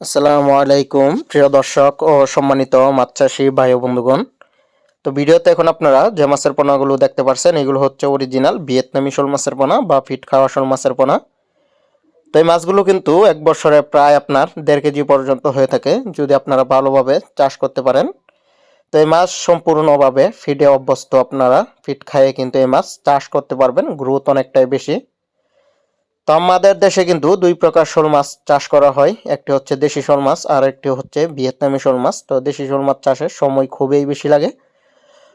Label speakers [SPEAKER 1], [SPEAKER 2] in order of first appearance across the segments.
[SPEAKER 1] আসসালামু আলাইকুম, প্রিয় দর্শক ও সম্মানিত মাছ চাষি ভাই ও বন্ধুগণ। তো ভিডিওতে এখন আপনারা যে মাছের পোনাগুলো দেখতে পাচ্ছেন এগুলো হচ্ছে অরিজিনাল ভিয়েতনামি শোল মাছের পোনা বা ফিট খাওয়া শোল মাছের পোনা। তো এই মাছগুলো কিন্তু এক বছরে প্রায় আপনার দেড় কেজি পর্যন্ত হয়ে থাকে, যদি আপনারা ভালোভাবে চাষ করতে পারেন। তো এই মাছ সম্পূর্ণভাবে ফিডে অভ্যস্ত আপনারা ফিট খাইয়ে কিন্তু এই মাছ চাষ করতে পারবেন গ্রোথ অনেকটাই বেশি। তো আমাদের দেশে কিন্তু দুই প্রকার শোল মাছ চাষ করা হয়। একটি হচ্ছে দেশি শোল মাছ আর একটি হচ্ছে ভিয়েতনামি শোল মাছ। তো দেশি শোল মাছ চাষের সময় খুবই বেশি লাগে।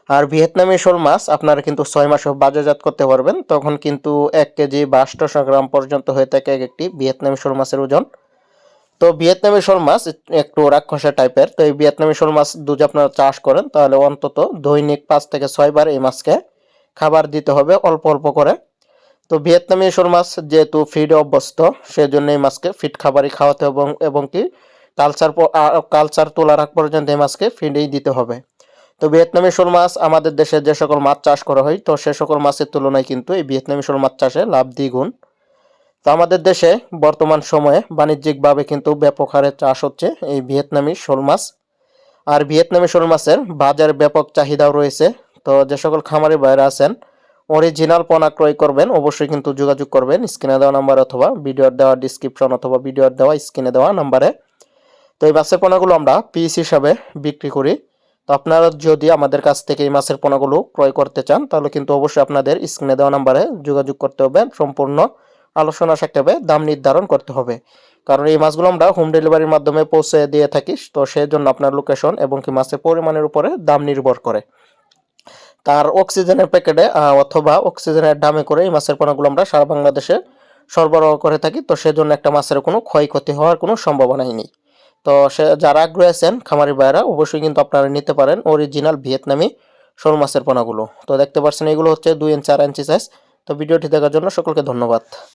[SPEAKER 1] আর ভিয়েতনামি শোল মাছ আপনারা কিন্তু ছয় মাসে বাজারজাত করতে পারবেন। তখন কিন্তু এক কেজি বা আটশোশো গ্রাম পর্যন্ত হয়ে থাকে এক একটি ভিয়েতনামি শোল মাছের ওজন। তো ভিয়েতনামি শোল মাছ একটু রাক্ষসা টাইপের। তো এই ভিয়েতনামি শোল মাছ যদি আপনারা চাষ করেন, তাহলে অন্তত দৈনিক পাঁচ থেকে ছয়বার এই মাছকে খাবার দিতে হবে অল্প অল্প করে। তো ভিয়েতনামি শোল মাছ যেহেতু ফিডে অভ্যস্ত সেজন্য এই মাছকে ফিট খাবারই খাওয়াতে এবং এবং কি কালচার কালচার তোলার আগ পর্যন্ত এই মাছকে ফিডেই দিতে হবে। তো ভিয়েতনামি শোল মাছ আমাদের দেশে যে সকল মাছ চাষ করা হয়, তো সে সকল মাছের তুলনায় কিন্তু এই ভিয়েতনামি শোল মাছ চাষে লাভ দ্বিগুণ। তো আমাদের দেশে বর্তমান সময়ে বাণিজ্যিকভাবে কিন্তু ব্যাপক হারে চাষ হচ্ছে এই ভিয়েতনামি শোল মাছ। আর ভিয়েতনামি শোল মাছের বাজারে ব্যাপক চাহিদাও রয়েছে। তো যে সকল খামারি বাইরে আছেন অরিজিনাল পণা ক্রয় করবেন, অবশ্যই কিন্তু যোগাযোগ করবেন স্ক্রিনে দেওয়া নাম্বার অথবা ভিডিওর দেওয়া ডিসক্রিপশন অথবা ভিডিওর দেওয়া স্ক্রিনে দেওয়া নাম্বারে তো এই মাছের পোনাগুলো আমরা পিস হিসাবে বিক্রি করি। তো আপনারা যদি আমাদের কাছ থেকে এই মাছের পোনাগুলো ক্রয় করতে চান, তাহলে কিন্তু অবশ্যই আপনাদের স্ক্রিনে দেওয়া নাম্বারে যোগাযোগ করতে হবে। সম্পূর্ণ আলোচনা সাপেক্ষে দাম নির্ধারণ করতে হবে। কারণ এই মাছগুলো আমরা হোম ডেলিভারির মাধ্যমে পৌঁছে দিয়ে থাকি, তো সেই জন্য আপনার লোকেশন এবং কি মাছের পরিমাণের উপরে দাম নির্ভর করে। তার অক্সিজেনের প্যাকেটে অথবা অক্সিজেনের ড্রামে করে এই মাছের পোনাগুলো আমরা সারা বাংলাদেশে সরবরাহ করে থাকি। তো সেজন্য একটা মাছের কোনো ক্ষয়ক্ষতি হওয়ার কোনো সম্ভাবনাই নেই। তো সে, যারা আগ্রহী আছেন খামারি ভাইয়েরা, অবশ্যই কিন্তু আপনারা নিতে পারেন অরিজিনাল ভিয়েতনামি শোল মাছের পোনাগুলো। তো দেখতে পাচ্ছেন এগুলো হচ্ছে দুই ইঞ্চ, চার ইঞ্চি সাইজ তো ভিডিওটি দেখার জন্য সকলকে ধন্যবাদ।